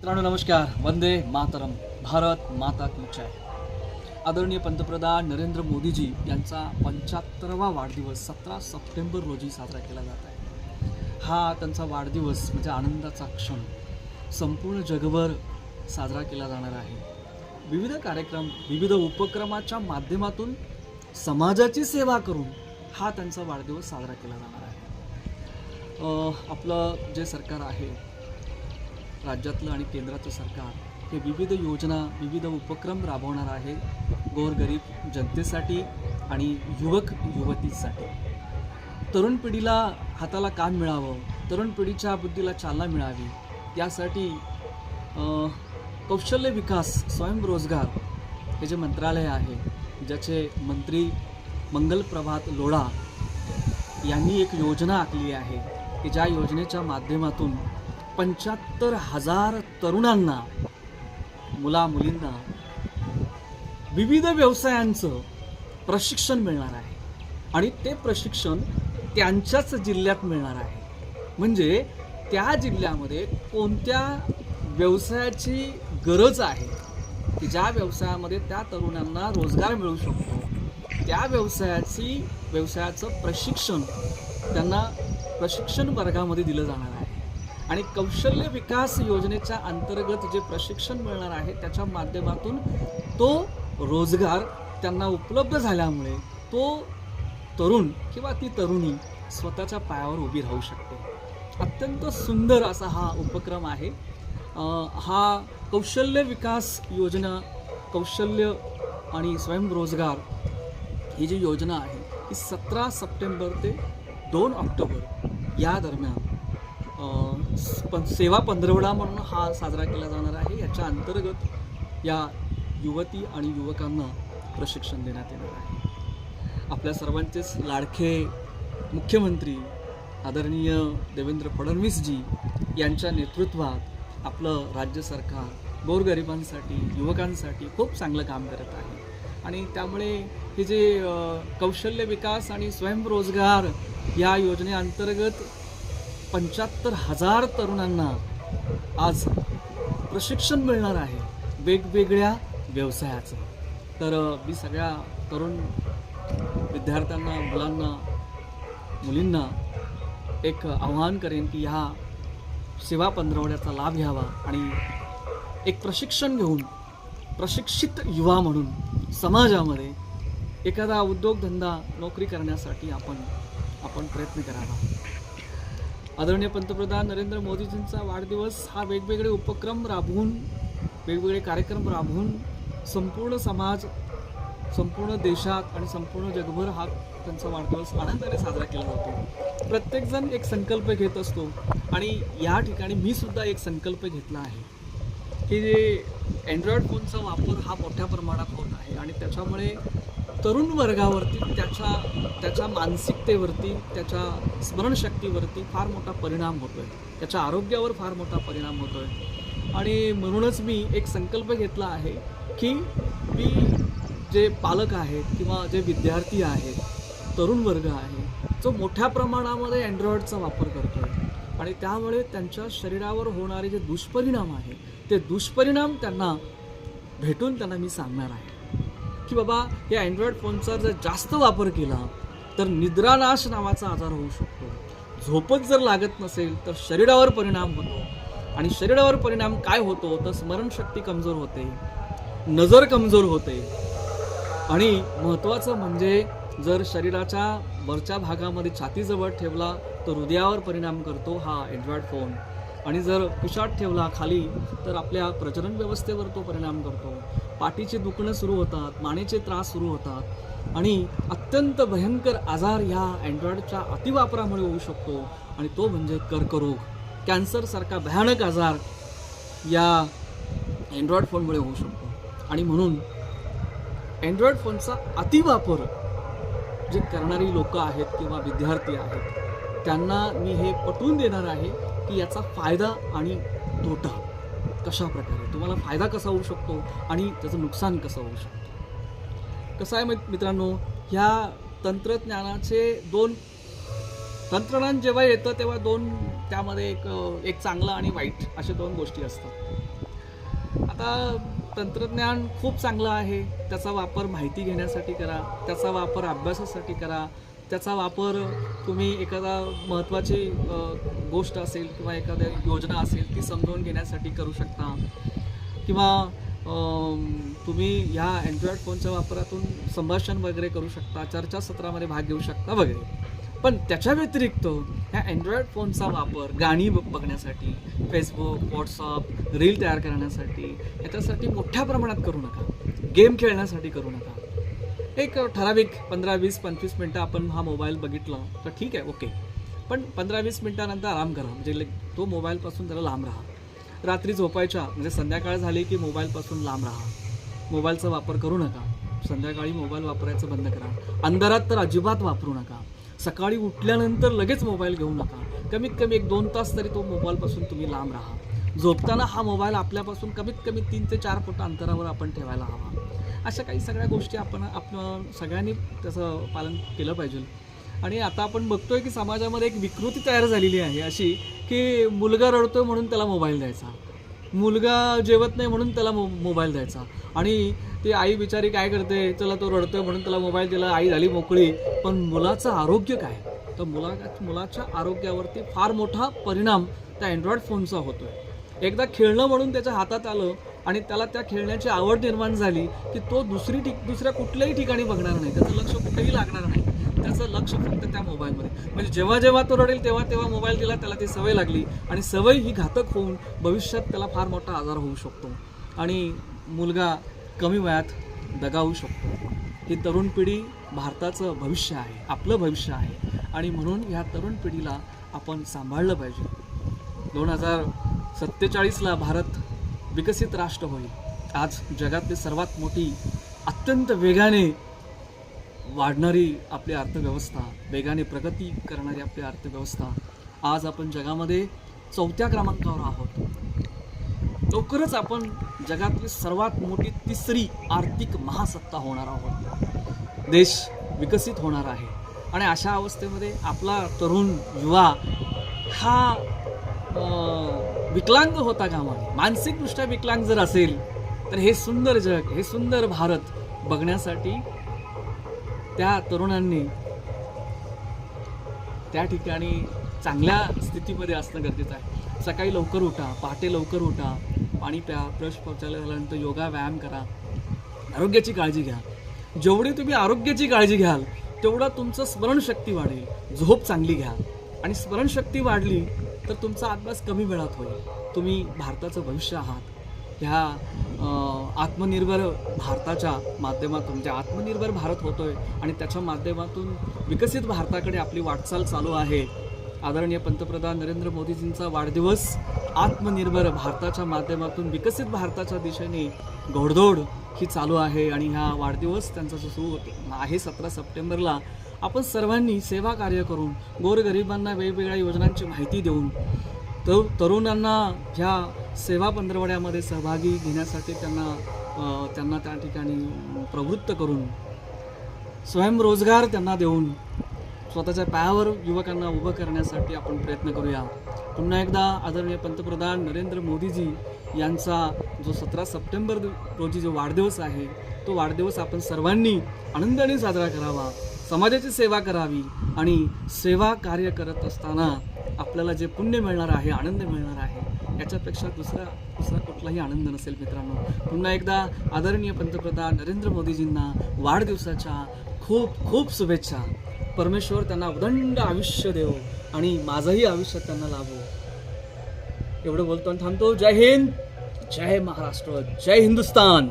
मित्रांनो नमस्कार. वंदे मातरम. भारत माता की जय. आदरणीय पंतप्रधान नरेंद्र मोदीजी यांचा पंच्याहत्तरावा वाढदिवस सतरा सप्टेंबर रोजी साजरा केला जात आहे. हा त्यांचा वाढदिवस म्हणजे आनंदाचा क्षण. संपूर्ण जगभर साजरा केला जाणार आहे. विविध कार्यक्रम विविध उपक्रमाच्या माध्यमातून समाजाची सेवा करून हा त्यांचा वाढदिवस साजरा केला जाणार आहे. आपलं जे सरकार आहे राज्यातलं आणि केंद्राचं सरकार हे विविध योजना विविध उपक्रम राबवणार आहे गोरगरीब जनतेसाठी आणि युवक युवतीसाठी. तरुण पिढीला हाताला काम मिळावं तरुण पिढीच्या बुद्धीला चालना मिळावी यासाठी कौशल्य विकास स्वयंरोजगार हे जे मंत्रालय आहे ज्याचे मंत्री मंगल प्रभात लोढा यांनी एक योजना आखली आहे की ज्या योजनेच्या माध्यमातून पंच्याहत्तर हजार तरुणांना मुला मुलींना विविध व्यवसायांचं प्रशिक्षण मिळणार आहे. आणि ते प्रशिक्षण त्यांच्याच जिल्ह्यात मिळणार आहे. म्हणजे त्या जिल्ह्यामध्ये कोणत्या व्यवसायाची गरज आहे की ज्या व्यवसायामध्ये त्या तरुणांना रोजगार मिळू शकतो त्या व्यवसायाची व्यवसायाचं प्रशिक्षण त्यांना प्रशिक्षण वर्गामध्ये दिलं जाणार आहे. आणि कौशल्य विकास योजनेच्या अंतर्गत जे प्रशिक्षण मिळणार आहे त्याच्या माध्यमातून तो रोजगार त्यांना उपलब्ध झाल्यामुळे तो तरुण किंवा ती तरुणी स्वतःच्या पायावर उभी राहू शकते. अत्यंत सुंदर असा हा उपक्रम आहे. हा कौशल्य विकास योजना कौशल्य आणि स्वयंरोजगार ही जी योजना आहे ही सतरा सप्टेंबर ते दोन ऑक्टोबर या दरम्यान पण सेवा पंधरवडा म्हणून हा साजरा केला जाणार आहे. याच्या अंतर्गत या युवती आणि युवकांना प्रशिक्षण देण्यात येणार आहे. आपल्या सर्वांचेच लाडखे मुख्यमंत्री आदरणीय देवेंद्र फडणवीसजी यांच्या नेतृत्वात आपलं राज्य सरकार गोरगरिबांसाठी युवकांसाठी खूप चांगलं काम करत आहे. आणि त्यामुळे हे जे कौशल्य विकास आणि स्वयंरोजगार या योजनेअंतर्गत पंच्याहत्तर हजार तरुणांना आज प्रशिक्षण मिळणार आहे वेगवेगळ्या व्यवसायाचं. तर मी सगळ्या तरुण विद्यार्थ्यांना मुलांना मुलींना एक आव्हान करेन की ह्या सेवा पंधरवड्याचा लाभ घ्यावा आणि एक प्रशिक्षण घेऊन प्रशिक्षित युवा म्हणून समाजामध्ये एखादा उद्योगधंदा नोकरी करण्यासाठी आपण आपण प्रयत्न करावा. आदरणीय पंतप्रधान नरेंद्र मोदीजींचा वाढदिवस हा वेगवेगळे उपक्रम राबवून वेगवेगळे कार्यक्रम राबवून संपूर्ण समाज संपूर्ण देशात आणि संपूर्ण जगभर हा त्यांचा वाढदिवस आनंदाने साजरा केला जातो. प्रत्येकजण एक संकल्प घेत असतो आणि या ठिकाणी मी सुद्धा एक संकल्प घेतला आहे की जे अँड्रॉइड फोनचा वापर हा मोठ्या प्रमाणात होत आहे आणि त्याच्यामुळे तरुण वर्गावरती त्याच्या त्याच्या मानसिकतेवरती त्याच्या स्मरणशक्तीवरती फार मोठा परिणाम होतो आहे त्याच्या आरोग्यावर फार मोठा परिणाम होतो आहे आणि म्हणूनच मी एक संकल्प घेतला आहे की मी जे पालक आहेत किंवा जे विद्यार्थी आहेत तरुण वर्ग आहे जो मोठ्या प्रमाणामध्ये अँड्रॉइडचा वापर करतो आहे आणि त्यामुळे त्यांच्या शरीरावर होणारे जे दुष्परिणाम आहे ते दुष्परिणाम त्यांना भेटून त्यांना मी सांगणार आहे. की बाबा हे अँड्रॉइड फोनचा जर जास्त वापर केला तर निद्रानाश नावाचा आजार होऊ शकतो. झोपच जर लागत नसेल तर शरीरावर परिणाम होतो. आणि शरीरावर परिणाम काय होतो? तर स्मरणशक्ती कमजोर होते नजर कमजोर होते. आणि महत्त्वाचं म्हणजे जर शरीराच्या वरच्या भागामध्ये छातीजवळ ठेवला तर हृदयावर परिणाम करतो हा अँड्रॉइड फोन आणि जर पिशाट ठेवला खाली तर आपल्या प्रजनन व्यवस्थेवर तो परिणाम करतो. पाठीचे दुखणं सुरू होतात मानेचे त्रास सुरू होतात आणि अत्यंत भयंकर आजार ह्या अँड्रॉइडच्या अतिवापरामुळे होऊ शकतो. आणि तो म्हणजे कर्करोग. कॅन्सरसारखा भयानक आजार या अँड्रॉइड फोनमुळे होऊ शकतो. आणि म्हणून अँड्रॉइड फोनचा अतिवापर जे करणारी लोकं आहेत किंवा विद्यार्थी आहेत त्यांना मी हे पटवून देणार आहे की याचा फायदा आणि तोटा कशा प्रकारे? तुम्हाला फायदा कसा होऊ शकतो आणि त्याचं नुकसान कसं होऊ शकतं? कसं आहे मित्रांनो ह्या तंत्रज्ञानाचे दोन तंत्रज्ञान जेव्हा येतं तेव्हा दोन त्यामध्ये एक एक चांगलं आणि वाईट अशा दोन गोष्टी असतात. आता तंत्रज्ञान खूप चांगलं आहे. त्याचा वापर माहिती घेण्यासाठी करा. त्याचा वापर अभ्यासासाठी करा. त्याचा वापर तुम्ही एखादा महत्त्वाची गोष्ट असेल किंवा एखाद्या योजना असेल ती समजावून घेण्यासाठी करू शकता. किंवा तुम्ही ह्या अँड्रॉइड फोनच्या वापरातून संभाषण वगैरे करू शकता चर्चासत्रामध्ये भाग घेऊ शकता वगैरे. पण त्याच्या व्यतिरिक्त ह्या अँड्रॉइड फोनचा वापर गाणी बघण्यासाठी फेसबुक व्हॉट्सअप रील तयार करण्यासाठी याच्यासाठी मोठ्या प्रमाणात करू नका. गेम खेळण्यासाठी करू नका. एक ठराविक पंधरा वीस पंचवीस मिनटं आपण हा मोबाईल बघितला तर ठीक आहे ओके. पण पंधरा वीस मिनटानंतर आराम करा. म्हणजे तो मोबाईलपासून जरा लांब राहा. रात्री झोपायच्या म्हणजे संध्याकाळ झाली की मोबाईलपासून लांब राहा. मोबाईलचा वापर करू नका. संध्याकाळी मोबाईल वापरायचं बंद करा. अंधारात तर अजिबात वापरू नका. सकाळी उठल्यानंतर लगेच मोबाईल घेऊ नका. कमीत कमी एक दोन तास तरी तो मोबाईलपासून तुम्ही लांब राहा. झोपताना हा मोबाईल आपल्यापासून कमीत कमी तीन ते चार फुट अंतरावर आपण ठेवायला हवा. अशा काही सगळ्या गोष्टी आपण आपण सगळ्यांनी त्याचं पालन केलं पाहिजे. आणि आता आपण बघतोय की समाजामध्ये एक विकृती तयार झालेली आहे अशी की मुलगा रडतोय म्हणून त्याला मोबाईल द्यायचा. मुलगा जेवत नाही म्हणून त्याला मो मोबाईल द्यायचा. आणि ती आई बिचारी काय करते चला तो रडतोय म्हणून त्याला मोबाईल दिला आई झाली मोकळी. पण मुलाचं आरोग्य काय? तर मुला मुलाच्या आरोग्यावरती फार मोठा परिणाम त्या अँड्रॉइड फोनचा होतोय. एकदा खेळणं म्हणून त्याच्या हातात आलं आणि त्याला त्या खेळण्याची आवड निर्माण झाली की तो दुसरी ठिक दुसऱ्या कुठल्याही ठिकाणी बघणार नाही. त्याचं लक्ष कुठेही लागणार नाही. त्याचं लक्ष फक्त त्या मोबाईलमध्ये. म्हणजे जेव्हा जेव्हा तो रडेल तेव्हा तेव्हा मोबाईल दिला त्याला ती सवय लागली आणि सवय ही घातक होऊन भविष्यात त्याला फार मोठा आजार होऊ शकतो. आणि मुलगा कमी वयात दगावू शकतो. ही तरुण पिढी भारताचं भविष्य आहे आपलं भविष्य आहे. आणि म्हणून ह्या तरुण पिढीला आपण सांभाळलं पाहिजे. दोन हजार सत्तेचाळीसला भारत विकसित राष्ट्र होईल. आज जगातली सर्वात मोठी अत्यंत वेगाने वाढणारी आपली अर्थव्यवस्था वेगाने प्रगती करणारी आपली अर्थव्यवस्था आज आपण जगामध्ये चौथ्या क्रमांकावर आहोत. लवकरच आपण जगातली सर्वात मोठी तिसरी आर्थिक महासत्ता होणार आहोत. देश विकसित होणार आहे. आणि अशा अवस्थेमध्ये आपला तरुण युवा हा विकलांग होता कामा मानसिकदृष्ट्या विकलांग जर असेल तर हे सुंदर जग हे सुंदर भारत बघण्यासाठी त्या तरुणांनी त्या ठिकाणी चांगल्या स्थितीमध्ये असणं गरजेचं आहे. सकाळी लवकर उठा पहाटे लवकर उठा पाणी प्या ब्रश पोचायला झाल्यानंतर योगा व्यायाम करा. आरोग्याची काळजी घ्या. जेवढी तुम्ही आरोग्याची काळजी घ्याल तेवढं तुमचं स्मरणशक्ती वाढेल. झोप चांगली घ्या. आणि स्मरणशक्ती वाढली तर तुमचा अभ्यास कमी वेळात होईल. तुम्ही भारताचं भविष्य आहात. ह्या आत्मनिर्भर भारताच्या माध्यमातून म्हणजे आत्मनिर्भर भारत होतो आहे आणि त्याच्या माध्यमातून विकसित भारताकडे आपली वाटचाल चालू आहे. आदरणीय पंतप्रधान नरेंद्र मोदीजींचा वाढदिवस आत्मनिर्भर भारताच्या माध्यमातून विकसित भारताच्या दिशेने घोडदौड ही चालू आहे आणि हा वाढदिवस त्यांचा जो सुरू आहे सतरा सप्टेंबरला आपण सर्वांनी सेवा कार्य करून गोरगरिबांना वेगवेगळ्या योजनांची माहिती देऊन तर तरुणांना ह्या सेवा पंधरवड्यामध्ये सहभागी घेण्यासाठी त्यांना त्यांना त्या ठिकाणी प्रवृत्त करून स्वयंरोजगार त्यांना देऊन स्वतःच्या पायावर युवकांना उभं करण्यासाठी आपण प्रयत्न करूया. पुन्हा एकदा आदरणीय पंतप्रधान नरेंद्र मोदीजी यांचा जो सतरा सप्टेंबर रोजी जो वाढदिवस आहे तो वाढदिवस आपण सर्वांनी आनंदाने साजरा करावा. समाजाची सेवा करावी आणि सेवा कार्य करत असताना आपल्याला जे पुण्य मिळणार आहे आनंद मिळणार आहे याच्यापेक्षा दुसरा दुसरा कुठलाही आनंद नसेल मित्रांनो. पुन्हा एकदा आदरणीय पंतप्रधान नरेंद्र मोदीजींना वाढदिवसाच्या खूप खूप शुभेच्छा. परमेश्वर त्यांना उदंड आयुष्य देव आणि माझंही आयुष्य त्यांना लाभो. एवढं बोलतो आणि थांबतो. जय हिंद. जय महाराष्ट्र. जय हिंदुस्तान